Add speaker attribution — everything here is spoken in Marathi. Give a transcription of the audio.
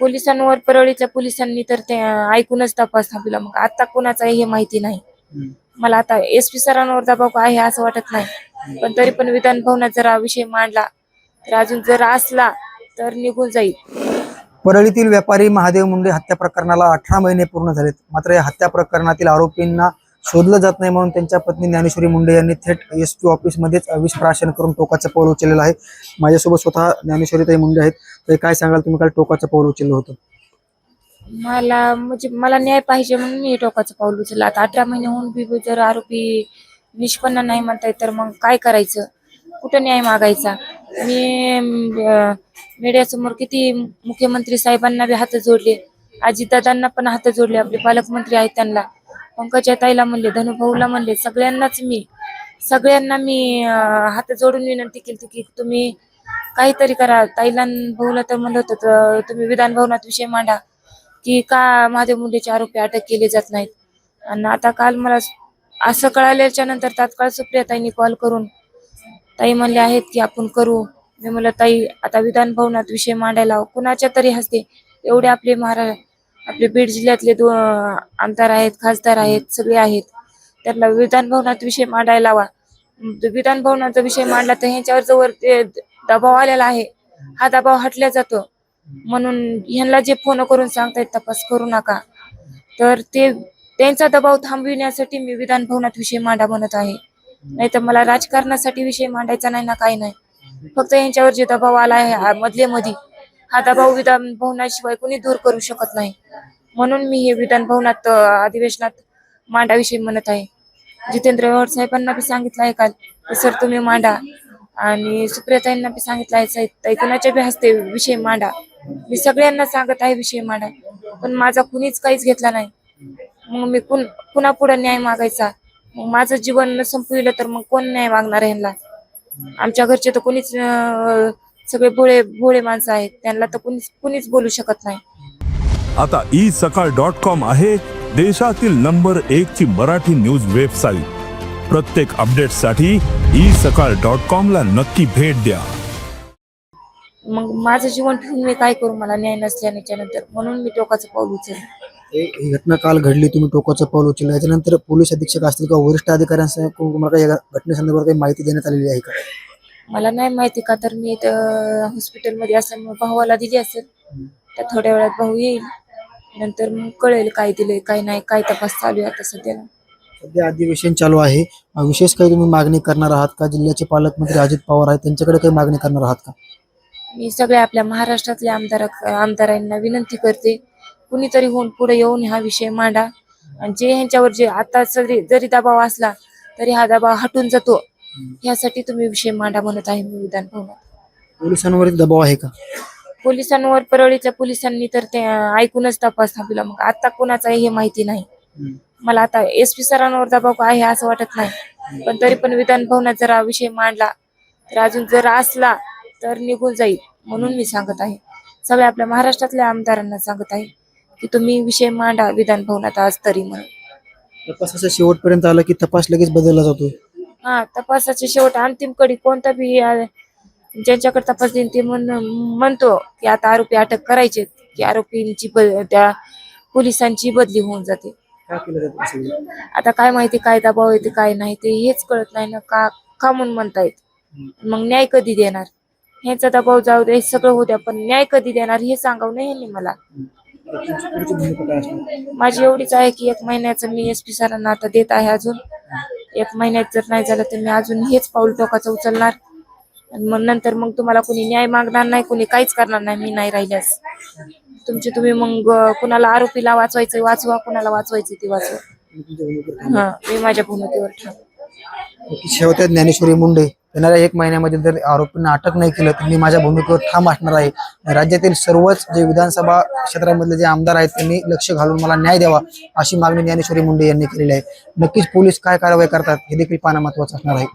Speaker 1: पोलिसांवर परळीच्या पोलिसांनी तर ते ऐकूनच तपास थांबला मग आता कोणाचा आहे हे माहिती नाही. मला आता एस पी सरांवर दबाव आहे असं वाटत नाही. पण तरी पण विधान भवनात जरा विषय मांडला तर अजून जर असला तर निघून जाईल.
Speaker 2: परळीतील व्यापारी महादेव मुंडे हत्या प्रकरणाला अठरा महिने पूर्ण झालेत. मात्र या हत्या प्रकरणातील आरोपींना शोधलं जात नाही म्हणून त्यांच्या पत्नी ज्ञानेश्वरी मुंडे यांनी थेट एस पी ऑफिसमध्येच विष प्राशन करून टोकाचं पाऊल उचललेलं आहे. माझ्यासोबत स्वतः ज्ञानेश्वरी ताई मुंडे आहेत. ते काय सांगाल? तुम्ही काल टोकाचं पाऊल उचललं होतं.
Speaker 1: मला म्हणजे मला न्याय पाहिजे म्हणून मी टोकाचं पाऊल उचललं. आता अठरा महिने होऊन बी जर आरोपी निष्पन्न नाही म्हणताय तर मग काय करायचं? कुठं न्याय मागायचा? मी मीडियासमोर किती मुख्यमंत्री साहेबांना बी हात जोडले. अजितदादांना पण हात जोडले. आपले पालकमंत्री आहेत त्यांना. पंकजा ताईला म्हणले धनुभाऊला म्हणले सगळ्यांनाच मी सगळ्यांना मी हात जोडून विनंती केली की तुम्ही काहीतरी करा. ताईला भाऊला तर म्हणलं होतं तर तुम्ही विधान भवनात विषय मांडा की का महादेव मुंडेचे आरोपी अटक केले जात नाहीत. आणि आता काल मला असं कळाल्याच्या नंतर तात्काळ सुप्रियाताईंनी कॉल करून ताई म्हणले आहेत की आपण करू. मी म्हणलं ताई आता विधान भवनात विषय मांडायला कुणाच्या तरी हसते एवढे आपले महाराज आपले बीड जिल्ह्यातले दो आमदार आहेत खासदार आहेत सगळे आहेत. त्यांना विधान भवनात विषय मांडायला हवा विधान भवनाचा विषय मांडला तर ह्याच्यावर जवळ ते दबाव आलेला आहे. हा दबाव हटल्या जातो. म्हणून ह्यांना जे फोन करून सांगतायत तपास करू नका. तर ते त्यांचा दबाव थांबविण्यासाठी मी विधान भवनात विषय मांडा म्हणत आहे. नाही तर मला राजकारणासाठी विषय मांडायचा नाही ना काही नाही. फक्त यांच्यावर जे दबाव आला आहे मधले मध्ये आता भाऊ विधान भवनाशिवाय कोणी दूर करू शकत नाही. म्हणून मी हे विधान भवनात अधिवेशनात मांडाविषयी म्हणत आहे. जितेंद्र व्यवहार साहेबांना बी सांगितलं आहे काल सर तुम्ही मांडा. आणि सुप्रियाताईंना बी सांगितलं आहे साहेब ताई कुणाच्या बी हस्ते विषय मांडा. मी सगळ्यांना सांगत आहे विषय मांडा. पण माझा कुणीच काहीच घेतला नाही. मग मी कुण पुन्हा पुढे न्याय मागायचा? मग माझं जीवन संपविलं तर मग कोण न्याय मागणार ह्यांना? आमच्या घरचे तर कोणीच सगळे भोळे भोळे माणसं आहेत. त्यांना तर कुणीच कुणीच बोलू शकत नाही.
Speaker 3: आता ई सकाळ डॉट कॉम आहे देशातील नंबर एक ची मराठी न्यूज वेबसाईट. प्रत्येक अपडेटसाठी ई सकाळ डॉट कॉम ला नक्की भेट द्या.
Speaker 1: मग माझं जीवन ठेवून मी काय करू? मला न्याय नसल्याच्या नंतर म्हणून मी टोकाचं पाऊल उचललं.
Speaker 2: हे- ही घटना काल घडली तुम्ही टोकाचं पाऊल उचललं. याच्यानंतर पोलीस अधीक्षक असतील किंवा वरिष्ठ अधिकाऱ्यांसह को- तुम्हाला काही या घटनेसंदर्भात काही माहिती देण्यात आलेली आहे का?
Speaker 1: मला नाही माहिती का तर मी हॉस्पिटलमध्ये असल्यामुळे भावाला दिली असेल. तर थोड्या वेळात भाऊ येईल. नंतर मग कळेल काय दिलंय काय नाही काय तपास चालू आहे आता सध्याला.
Speaker 2: सध्या अधिवेशन चालू आहे. अं, विशेष काही तुम्ही मागणी करणार आहात का? जिल्ह्याचे पालकमंत्री अजित पवार आहेत त्यांच्याकडे काही मागणी करणार आहात का?
Speaker 1: मी सगळ्या आपल्या महाराष्ट्रातल्या आमदार आमदारांना विनंती करते कुणीतरी होऊन पुढे येऊन हा विषय मांडा. आणि जे ह्यांच्यावर जे आता जरी जरी दबाव असला तरी हा दबाव हटून जातो. यासाठी तुम्ही विषय मांडा म्हणत आहे मी विधान भवनात.
Speaker 2: पोलिसांवरील दबाव आहे का?
Speaker 1: पोलिसांवर परळीच्या पोलिसांनी तर ते ऐकूनच तपास थांबला मग आता कोणाचा आहे हे माहिती नाही. मला आता एस पी सरांवर दबाव आहे असं वाटत नाही. पण तरी पण विधान भवनात जरा विषय मांडला. तर अजून जर असला तर निघून जाईल म्हणून मी सांगत आहे. सगळ्या आपल्या महाराष्ट्रातल्या आमदारांना सांगत आहे की तुम्ही विषय मांडा विधान भवनात आज तरी म्हणून.
Speaker 2: तपासाच्या शेवटपर्यंत आलं की तपास लगेच बदलला जातो.
Speaker 1: हा तपासाचे शेवट अंतिम कडी कोणता बी ज्यांच्याकडे तपास देईन ते म्हण म्हणतो की आता आरोपी अटक करायचे की आरोपींची त्या पोलिसांची बदली होऊन जाते.
Speaker 2: काय केलं जातं असं?
Speaker 1: आता काय माहिती काय दबाव येते काय नाही ते हेच कळत नाही ना का का म्हणून म्हणतायत? मग न्याय कधी देणार? ह्याचा दबाव जाऊ दे सगळं होऊ द्या पण न्याय कधी देणार हे सांगावं नाही ह्यांनी मला.
Speaker 2: तुमची पुढची भूमिका काय असणार?
Speaker 1: माझी एवढीच आहे की एक महिन्याचं मी एस पी सरांना आता देत आहे अजून. एक महिन्यात जर नाही झालं तर मी अजून हेच पाऊल टोकाचं उचलणार. आणि मग नंतर मग तुम्हाला कोणी न्याय मागणार नाही कोणी काहीच करणार नाही मी नाही राहिल्यास. तुमचे तुम्ही मग कुणाला आरोपीला वाचवायचं वाचवा कुणाला वाचवायचं ते वाचवा. हा मी माझ्या भूमिकेवर ठाम
Speaker 2: शेवट्या ज्ञानेश्वरी मुंडे. येणाऱ्या एक महिन्यामध्ये जर आरोपींना अटक नाही केलं तर मी माझ्या भूमिकेवर ठाम असणार आहे. राज्यातील सर्वच जे विधानसभा क्षेत्रामधले जे आमदार आहेत त्यांनी लक्ष घालून मला न्याय द्यावा अशी मागणी ज्ञानेश्वरी मुंडे यांनी केलेली आहे. नक्कीच पोलीस काय कारवाई करतात हे देखील पाहणं महत्वाचं असणार आहे.